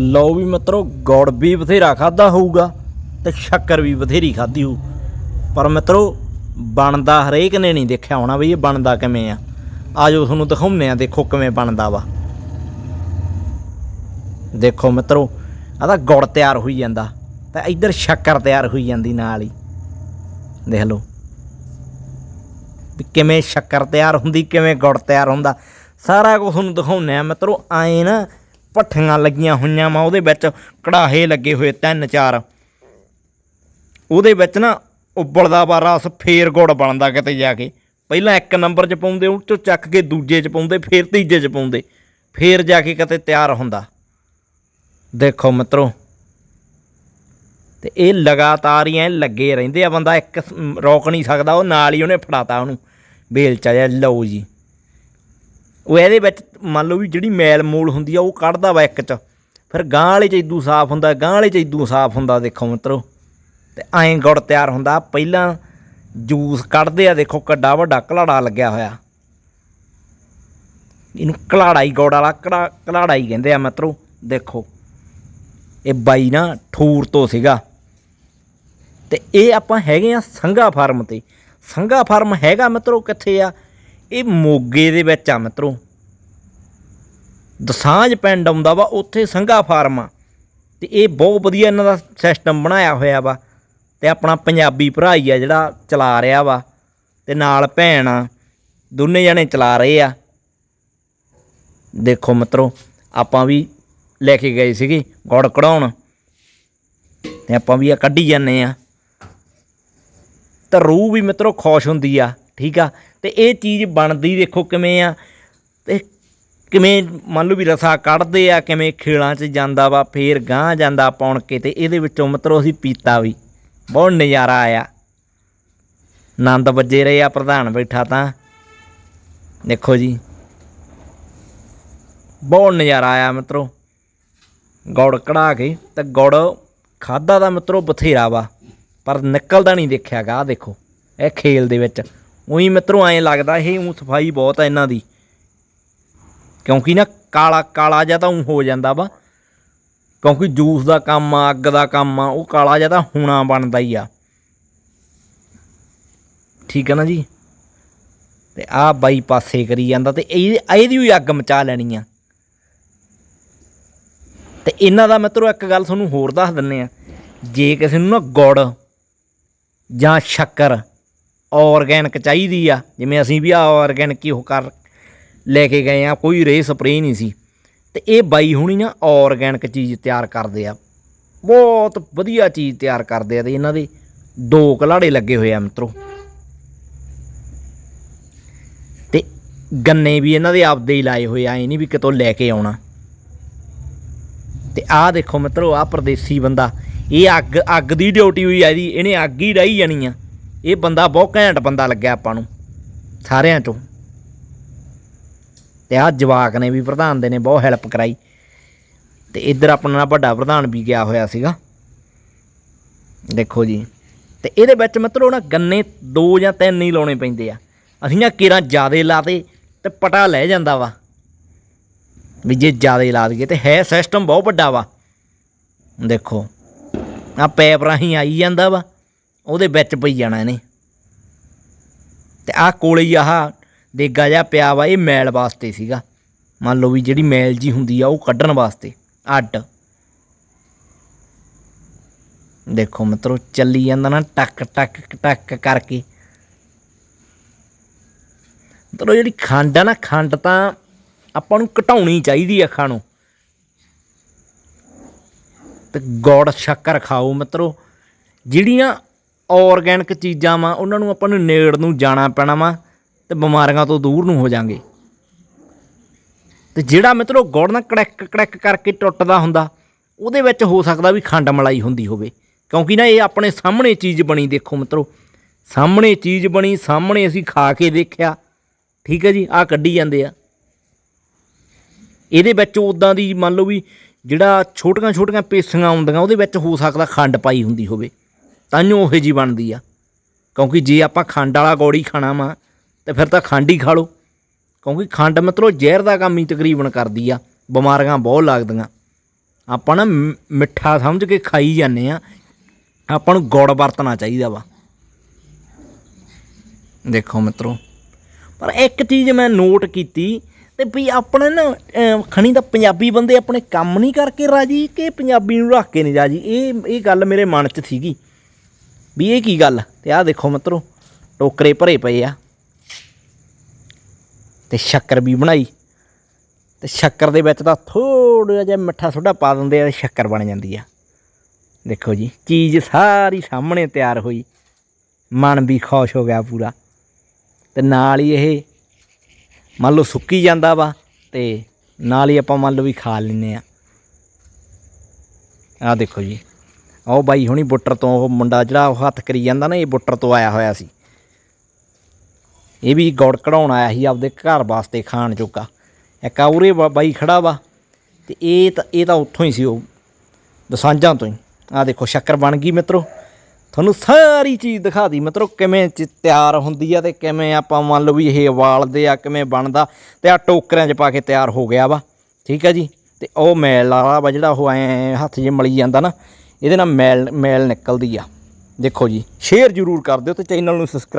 ਲਓ ਵੀ ਮਿੱਤਰੋ, ਗੁੜ ਵੀ ਬਥੇਰਾ ਖਾਦਾ ਹੋਊਗਾ ਤੇ ਸ਼ੱਕਰ ਵੀ ਬਥੇਰੀ ਖਾਦੀ ਹੋਊ। ਪਰ ਮਿੱਤਰੋ, ਬਣਦਾ ਹਰੇਕ ਨੇ ਨਹੀਂ ਦੇਖਿਆ ਹੋਣਾ ਵੀ ਇਹ ਬਣਦਾ ਕਿਵੇਂ ਆ। ਆਜੋ ਤੁਹਾਨੂੰ ਦਿਖਾਉਂਦੇ ਆ ਦੇਖੋ ਕਿਵੇਂ ਬਣਦਾ ਵਾ। ਦੇਖੋ ਮਿੱਤਰੋ, ਆਹ ਤਾਂ ਗੁੜ ਤਿਆਰ ਹੋਈ ਜਾਂਦਾ ਤੇ ਇੱਧਰ ਸ਼ੱਕਰ ਤਿਆਰ ਹੋਈ ਜਾਂਦੀ ਨਾਲ ਹੀ। ਦੇਖ ਲਓ ਕਿਵੇਂ ਸ਼ੱਕਰ ਤਿਆਰ ਹੁੰਦੀ, ਕਿਵੇਂ ਗੁੜ ਤਿਆਰ ਹੁੰਦਾ। ਸਾਰਾ ਕੁਝ ਤੁਹਾਨੂੰ ਦਿਖਾਉਂਦੇ ਆ ਮਿੱਤਰੋ, ਆਏ ਨਾ ਭੱਠੀਆਂ ਲੱਗੀਆਂ ਹੋਈਆਂ ਵਾ, ਉਹਦੇ ਵਿੱਚ ਕੜਾਹੇ ਲੱਗੇ ਹੋਏ ਤਿੰਨ ਚਾਰ। ਉਹਦੇ ਵਿੱਚ ਨਾ ਉਬਲਦਾ ਵਾ ਰਸ, ਫੇਰ ਗੁੜ ਬਣਦਾ ਕਿਤੇ ਜਾ ਕੇ। ਪਹਿਲਾਂ ਇੱਕ ਨੰਬਰ 'ਚ ਪਾਉਂਦੇ, ਉਹ 'ਚੋਂ ਚੱਕ ਕੇ ਦੂਜੇ 'ਚ ਪਾਉਂਦੇ, ਫੇਰ ਤੀਜੇ 'ਚ ਪਾਉਂਦੇ। ਫੇਰ ਜਾ ਕੇ ਕਿਤੇ ਤਿਆਰ ਹੁੰਦਾ। ਦੇਖੋ ਮਿੱਤਰੋ, ਤੇ ਇਹ ਲਗਾਤਾਰ ਹੀ ਐ ਲੱਗੇ ਰਹਿੰਦੇ ਆ। ਬੰਦਾ ਇੱਕ ਰੋਕ ਨਹੀਂ ਸਕਦਾ, ਉਹ ਨਾਲ ਹੀ ਉਹਨੇ ਫੜਾਤਾ ਉਹਨੂੰ। ਬੇਲਚਾ ਜਿਹਾ ਲਓ ਜੀ। ਉਹ ਇਹਦੇ ਵਿੱਚ ਮੰਨ ਲਓ ਵੀ ਜਿਹੜੀ ਮੈਲ ਮੂਲ ਹੁੰਦੀ ਆ, ਉਹ ਕੱਢਦਾ ਵਾ ਇੱਕ ਚ। ਫਿਰ ਗਾਂ ਵਾਲੇ ਚ ਇਦੂ ਸਾਫ਼ ਹੁੰਦਾ ਗਾਂ ਵਾਲੇ ਚ ਇਦੂ ਸਾਫ਼ ਹੁੰਦਾ, ਦੇਖੋ ਮਿੱਤਰੋ। ਤੇ ਐਂ ਗੁੜ ਤਿਆਰ ਹੁੰਦਾ, ਪਹਿਲਾਂ ਜੂਸ ਕੱਢਦੇ ਆ, ਦੇਖੋ ਕੱਡਾ ਵੱਡਾ ਘਲਾੜਾ ਲੱਗਿਆ ਹੋਇਆ। ਇਹਨੂੰ ਘਲਾੜਾ ਹੀ ਗੁੜ ਵਾਲਾ ਘੜਾ ਘਲਾੜਾ ਹੀ ਕਹਿੰਦੇ ਆ ਮਿੱਤਰੋ, ਦੇਖੋ। ਇਹ ਬਾਈ ਨਾ ਠੂਰ ਤੋਂ ਸੀਗਾ। ਤੇ ਇਹ ਆਪਾਂ ਹੈਗੇ ਆ ਸੰਘਾ ਫਾਰਮ ਤੇ। ਸੰਘਾ ਫਾਰਮ ਹੈਗਾ ਮਿੱਤਰੋ ਕਿੱਥੇ ਆ? ਇਹ ਮੋਗੇ ਦੇ ਵਿੱਚ ਆ ਮਿੱਤਰੋ। ਦਸਾਂਝ ਪਿੰਡ ਆਉਂਦਾ ਵਾ, ਉੱਥੇ ਸੰਘਾ ਫਾਰਮ ਆ। ਤੇ ਇਹ ਬਹੁਤ ਵਧੀਆ ਇਹਨਾਂ ਦਾ ਸਿਸਟਮ ਬਣਾਇਆ ਹੋਇਆ ਵਾ। ਤੇ ਆਪਣਾ ਪੰਜਾਬੀ ਭਰਾ ਹੀ ਆ ਜਿਹੜਾ ਚਲਾ ਰਿਹਾ ਵਾ। ਤੇ ਨਾਲ ਭੈਣ ਆ, ਦੋਨੇ ਜਣੇ ਚਲਾ ਰਹੇ ਆ। ਦੇਖੋ ਮਿੱਤਰੋ, ਆਪਾਂ ਵੀ ਲੈ ਕੇ ਗਏ ਸੀਗੇ ਗੁੜ ਕਢਾਉਣ। ਤੇ ਆਪਾਂ ਵੀ ਆ ਕੱਢੀ ਜਾਂਦੇ ਆ। ਤਾਂ ਰੂਹ ਵੀ ਮਿੱਤਰੋ ਖੁਸ਼ ਹੁੰਦੀ ਆ, ਠੀਕ ਆ। ਤੇ ਇਹ ਚੀਜ਼ ਬਣਦੀ ਦੇਖੋ ਕਿਵੇਂ ਆ, ਤੇ ਕਿਵੇਂ ਮੰਨ ਲਓ ਵੀ ਰਸਾ ਕੱਢਦੇ ਆ, ਕਿਵੇਂ ਖੇਲਾਂ 'ਚ ਜਾਂਦਾ ਵਾ, ਫੇਰ ਗਾਂ ਜਾਂਦਾ ਪਾਉਣ ਕੇ ਤੇ ਇਹਦੇ ਵਿੱਚੋਂ ਮਿੱਤਰੋ ਅਸੀਂ ਪੀਤਾ ਵੀ, ਬਹੁਤ ਨਜ਼ਾਰਾ ਆਇਆ। ਆਨੰਦ ਵੱਜੇ ਰਹੇ ਆ ਪ੍ਰਧਾਨ ਬੈਠਾ ਤਾਂ, ਦੇਖੋ ਜੀ। ਬਹੁਤ ਨਜ਼ਾਰਾ ਆਇਆ ਮਿੱਤਰੋ, ਗੁੜ ਕਢਾ ਕੇ ਤੇ ਗੁੜ ਖਾਦਾ ਦਾ ਮਿੱਤਰੋ ਬਥੇਰਾ ਵਾ, ਪਰ ਨਿਕਲਦਾ ਨਹੀਂ ਦੇਖਿਆਗਾ ਆ ਦੇਖੋ, ਇਹ ਖੇਲ ਦੇ ਵਿੱਚ। ਉਹੀ ਮਿੱਤਰੋ ਐਂ ਲੱਗਦਾ ਇਹ ਉਹ ਸਫ਼ਾਈ ਬਹੁਤ ਆ ਇਹਨਾਂ ਦੀ। ਕਿਉਂਕਿ ਨਾ ਕਾਲਾ ਕਾਲਾ ਜਿਹਾ ਤਾਂ ਉਹ ਹੋ ਜਾਂਦਾ ਵਾ। ਕਿਉਂਕਿ ਜੂਸ ਦਾ ਕੰਮ ਆ, ਅੱਗ ਦਾ ਕੰਮ ਆ, ਉਹ ਕਾਲਾ ਜਿਹਾ ਤਾਂ ਹੋਣਾ ਬਣਦਾ ਹੀ ਆ। ਠੀਕ ਹੈ ਨਾ ਜੀ? ਤੇ ਆਹ ਬਾਈ ਪਾਸੇ ਕਰੀ ਜਾਂਦਾ ਤੇ ਇਹ, ਇਹਦੀ ਵੀ ਅੱਗ ਮਚਾ ਲੈਣੀ ਆ। ਤੇ ਇਹਨਾਂ ਦਾ ਮਿੱਤਰੋ ਇੱਕ ਗੱਲ ਤੁਹਾਨੂੰ ਹੋਰ ਦੱਸ ਦਿੰਨੇ ਆ। ਜੇ ਕਿਸੇ ਨੂੰ ਨਾ ਗੁੜ ਜਾਂ ਸ਼ੱਕਰ ਆਰਗੈਨਿਕ ਚਾਹੀਦੀ ਆ। ਜਿਵੇਂ ਅਸੀਂ ਵੀ ਆ ਆਰਗੈਨਿਕ ਹੀ ਉਹ ਕਰ ਲੈ ਕੇ ਗਏ ਆ, ਕੋਈ ਰੇ ਸਪਰੇਅ ਨਹੀਂ ਸੀ। ਤੇ ਇਹ ਬਾਈ ਹੁਣੀ ਨਾ ਆਰਗੈਨਿਕ ਚੀਜ਼ ਤਿਆਰ ਕਰਦੇ ਆ। ਬਹੁਤ ਵਧੀਆ ਚੀਜ਼ ਤਿਆਰ ਕਰਦੇ ਆ ਤੇ ਇਹਨਾਂ ਦੇ ਦੋ ਕਲਾੜੇ ਲੱਗੇ ਹੋਏ ਆ ਮਿੱਤਰੋ। ਤੇ ਗੰਨੇ ਵੀ ਇਹਨਾਂ ਦੇ ਆਪਦੇ ਹੀ ਲਾਏ ਹੋਏ ਆ, ਇਹ ਨਹੀਂ ਵੀ ਕਿਤੋਂ ਲੈ ਕੇ ਆਉਣਾ। ਤੇ ਆਹ ਦੇਖੋ ਮਿੱਤਰੋ, ਆਹ ਪਰਦੇਸੀ ਬੰਦਾ, ਇਹ ਅੱਗ ਅੱਗ ਦੀ ਡਿਊਟੀ ਹੋਈ ਆ ਇਹਦੀ, ਇਹਨੇ ਅੱਗ ਹੀ ਡਾਈ ਜਾਣੀ ਆ। ਇਹ ਬੰਦਾ ਬਹੁਤ ਘੈਂਟ ਬੰਦਾ ਲੱਗਿਆ ਆਪਾਂ ਨੂੰ, ਸਾਰਿਆਂ ਚੋਂ। ਤੇ ਆਹ ਜਵਾਕ ਨੇ ਵੀ ਪ੍ਰਧਾਨ ਦੇ ਨੇ, ਬਹੁਤ ਹੈਲਪ ਕਰਾਈ। ਤੇ ਇੱਧਰ ਆਪਣਾ ਵੱਡਾ ਪ੍ਰਧਾਨ ਵੀ ਗਿਆ ਹੋਇਆ ਸੀਗਾ। ਦੇਖੋ ਜੀ, ਤੇ ਇਹਦੇ ਵਿੱਚ ਮਿੱਤਰੋ ਨਾ ਗੰਨੇ ਦੋ ਜਾਂ ਤਿੰਨ ਹੀ ਲਾਉਣੇ ਪੈਂਦੇ ਆ। ਅਸੀਂ ਨਾ ਕੇਰਾਂ ਜ਼ਿਆਦੇ ਲਾਤੇ ਤੇ ਪਟਾ ਲੈ ਜਾਂਦਾ ਵਾ। ਵੀ ਜੇ ਜ਼ਿਆਦਾ ਲਾ ਦਈਏ ਤੇ ਹੈ ਸਿਸਟਮ ਬਹੁਤ ਵੱਡਾ ਵਾ। ਦੇਖੋ ਆ ਪੈਪ ਰਾਹੀਂ ਆਈ ਜਾਂਦਾ ਵਾ। ਉਹਦੇ ਵਿੱਚ ਪਈ ਜਾਣਾ ਇਹਨੇ। ਤੇ ਆਹ ਕੋਲੇ ਹੀ ਆਹ ਦੇਗਾ ਜਿਹਾ ਪਿਆ ਵਾ, ਇਹ ਮੈਲ ਵਾਸਤੇ ਸੀਗਾ। ਮੰਨ ਲਓ ਵੀ ਜਿਹੜੀ ਮੈਲ ਜੀ ਹੁੰਦੀ ਆ, ਉਹ ਕੱਢਣ ਵਾਸਤੇ, ਅੱਡ। ਦੇਖੋ ਮਿੱਤਰੋ, ਚੱਲੀ ਜਾਂਦਾ ਨਾ ਟੱਕ ਟੱਕ ਟੱਕ ਕਰਕੇ। ਮਿੱਤਰੋ, ਜਿਹੜੀ ਖੰਡ ਆ ਨਾ, ਖੰਡ ਤਾਂ ਆਪਾਂ ਨੂੰ ਘਟਾਉਣੀ ਚਾਹੀਦੀ ਅੱਖਾਂ ਨੂੰ ਤੇ ਗੁੜ ਸ਼ੱਕਰ ਖਾਓ ਮਿੱਤਰੋ, ਜਿਹੜੀਆਂ ਆਰਗੈਨਿਕ ਚੀਜ਼ਾਂ ਵਾ, ਉਹਨਾਂ ਨੂੰ ਆਪਾਂ ਨੂੰ ਨੇੜ ਨੂੰ ਜਾਣਾ ਪੈਣਾ ਵਾ ਤੇ ਬਿਮਾਰੀਆਂ ਤੋਂ ਦੂਰ ਨੂੰ ਹੋ ਜਾਾਂਗੇ। ਤੇ ਜਿਹੜਾ ਮਿੱਤਰੋ ਗੁੜ ਨਾ ਕੜੈਕ ਕੜਕ ਕਰਕੇ ਟੁੱਟਦਾ ਹੁੰਦਾ, ਉਹਦੇ ਵਿੱਚ ਹੋ ਸਕਦਾ ਵੀ ਖੰਡ ਮਲਾਈ ਹੁੰਦੀ ਹੋਵੇ। ਕਿਉਂਕਿ ਨਾ ਇਹ ਆਪਣੇ ਸਾਹਮਣੇ ਚੀਜ਼ ਬਣੀ, ਦੇਖੋ ਮਿੱਤਰੋ, ਸਾਹਮਣੇ ਚੀਜ਼ ਬਣੀ, ਸਾਹਮਣੇ ਅਸੀਂ ਖਾ ਕੇ ਦੇਖਿਆ। ਠੀਕ ਹੈ ਜੀ, ਆਹ ਕੱਢੀ ਜਾਂਦੇ ਆ। ਇਹਦੇ ਵਿੱਚ ਉਦਾਂ ਦੀ ਮੰਨ ਲਓ ਵੀ ਜਿਹੜਾ ਛੋਟੀਆਂ ਛੋਟੀਆਂ ਪੇਸੀਆਂ ਆਉਂਦੀਆਂ ਉਹਦੇ ਵਿੱਚ ਹੋ ਸਕਦਾ ਖੰਡ ਪਾਈ ਹੁੰਦੀ ਹੋਵੇ। ਤਾਂ ਹੀ ਉਹੇ ਜੀ ਬਣਦੀ ਆ। ਕਿਉਂਕਿ ਜੇ ਆਪਾਂ ਖੰਡ ਵਾਲਾ ਗੋੜੀ ਖਾਣਾ ਵਾ, ਤੇ ਫਿਰ ਤਾਂ ਖੰਡ ਹੀ ਖਾ ਲਓ। ਕਿਉਂਕਿ ਖੰਡ ਮਤਲਬ ਜ਼ਹਿਰ ਦਾ ਕੰਮ ਹੀ ਤਕਰੀਬਨ ਕਰਦੀ ਆ, ਬਿਮਾਰੀਆਂ ਬਹੁਤ ਲੱਗਦੀਆਂ। ਆਪਾਂ ਨਾ ਮ- ਮਿੱਠਾ ਸਮਝ ਕੇ ਖਾਈ ਜਾਂਦੇ ਆ। ਆਪਾਂ ਨੂੰ ਗੁੜ ਵਰਤਣਾ ਚਾਹੀਦਾ ਵਾ। ਦੇਖੋ ਮਿੱਤਰੋ, ਪਰ ਇੱਕ ਚੀਜ਼ ਮੈਂ ਨੋਟ ਕੀਤੀ, ਤੇ ਵੀ ਆਪਣੇ ਨਾ ਖਣੀ ਤਾਂ ਪੰਜਾਬੀ ਬੰਦੇ ਆਪਣੇ ਕੰਮ ਨਹੀਂ ਕਰਕੇ ਰਾਜੀ, ਕਿ ਪੰਜਾਬੀ ਨੂੰ ਰੱਖ ਕੇ ਨਹੀਂ ਰਾਜੀ। ਇਹ ਇਹ ਗੱਲ ਮੇਰੇ ਮਨ 'ਚ ਸੀਗੀ। ਵੀ ਇਹ ਕੀ ਗੱਲ? ਤੇ ਆਹ ਦੇਖੋ ਮਿੱਤਰੋ, ਟੋਕਰੇ ਭਰੇ ਪਏ ਆ। ਤੇ ਸ਼ੱਕਰ ਵੀ ਬਣਾਈ। ਤੇ ਸ਼ੱਕਰ ਦੇ ਵਿੱਚ ਤਾਂ ਥੋੜਾ ਜਿਹਾ ਮਿੱਠਾ ਸੋਡਾ ਪਾ ਦਿੰਦੇ ਆ ਤੇ ਸ਼ੱਕਰ ਬਣ ਜਾਂਦੀ ਆ। ਦੇਖੋ ਜੀ, ਚੀਜ਼ ਸਾਰੀ ਸਾਹਮਣੇ ਤਿਆਰ ਹੋਈ। ਮਨ ਵੀ ਖੁਸ਼ ਹੋ ਗਿਆ ਪੂਰਾ। ਤੇ ਨਾਲ ਹੀ ਇਹ ਮੰਨ ਲਓ ਸੁੱਕੀ ਜਾਂਦਾ ਵਾ ਤੇ ਨਾਲ ਹੀ ਆਪਾਂ ਮੰਨ ਲਓ ਵੀ ਖਾ ਲੈਨੇ ਆ। ਆਹ ਦੇਖੋ ਜੀ ਉਹ ਬਾਈ ਹੁਣੀ ਬੁੱਟਰ ਤੋਂ ਉਹ ਮੁੰਡਾ ਜਿਹੜਾ ਉਹ ਹੱਥ ਕਰੀ ਜਾਂਦਾ ਨਾ, ਇਹ ਬੁੱਟਰ ਤੋਂ ਆਇਆ ਹੋਇਆ ਸੀ। ਇਹ ਵੀ ਗੁੜ ਕਢਾਉਣ ਆਇਆ ਸੀ ਆਪਦੇ ਘਰ ਵਾਸਤੇ ਖਾਣ ਜੋਗਾ। ਇੱਕ ਆਉਰੇ ਬਾਈ ਖੜਾ ਵਾ ਤੇ ਇਹ ਤਾਂ ਇਹ ਤਾਂ ਉੱਥੋਂ ਹੀ ਸੀ ਉਹ, ਦਸਾਂਜਾਂ ਤੋਂ ਹੀ। ਆਹ ਦੇਖੋ, ਸ਼ੱਕਰ ਬਣ ਗਈ ਮਿੱਤਰੋ। ਤੁਹਾਨੂੰ ਸਾਰੀ ਚੀਜ਼ ਦਿਖਾ ਦੀ ਮਿੱਤਰੋ, ਕਿਵੇਂ ਚ ਤਿਆਰ ਹੁੰਦੀ ਆ ਤੇ ਕਿਵੇਂ ਆਪਾਂ ਮੰਨ ਲਓ ਵੀ ਇਹ ਵਾਲਦੇ ਆ, ਕਿਵੇਂ ਬਣਦਾ ਤੇ ਆ ਟੋਕਰਿਆਂ 'ਚ ਪਾ ਕੇ ਤਿਆਰ ਹੋ ਗਿਆ ਵਾ। ਠੀਕ ਆ ਜੀ? ਤੇ ਉਹ ਮੈਲ ਵਾਲਾ ਵਾ ਜਿਹੜਾ ਉਹ ਐ ਹੱਥ ਜੇ ਮਲੀ ਜਾਂਦਾ ਨਾ ਇਹਦੇ ਨਾਲ ਮੈਲ ਮੈਲ ਨਿਕਲਦੀ ਆ। ਦੇਖੋ ਜੀ ਸ਼ੇਅਰ ਜ਼ਰੂਰ ਕਰ ਦਿਓ ਤੇ ਚੈਨਲ ਨੂੰ ਸਬਸਕ੍ਰਾਈਬ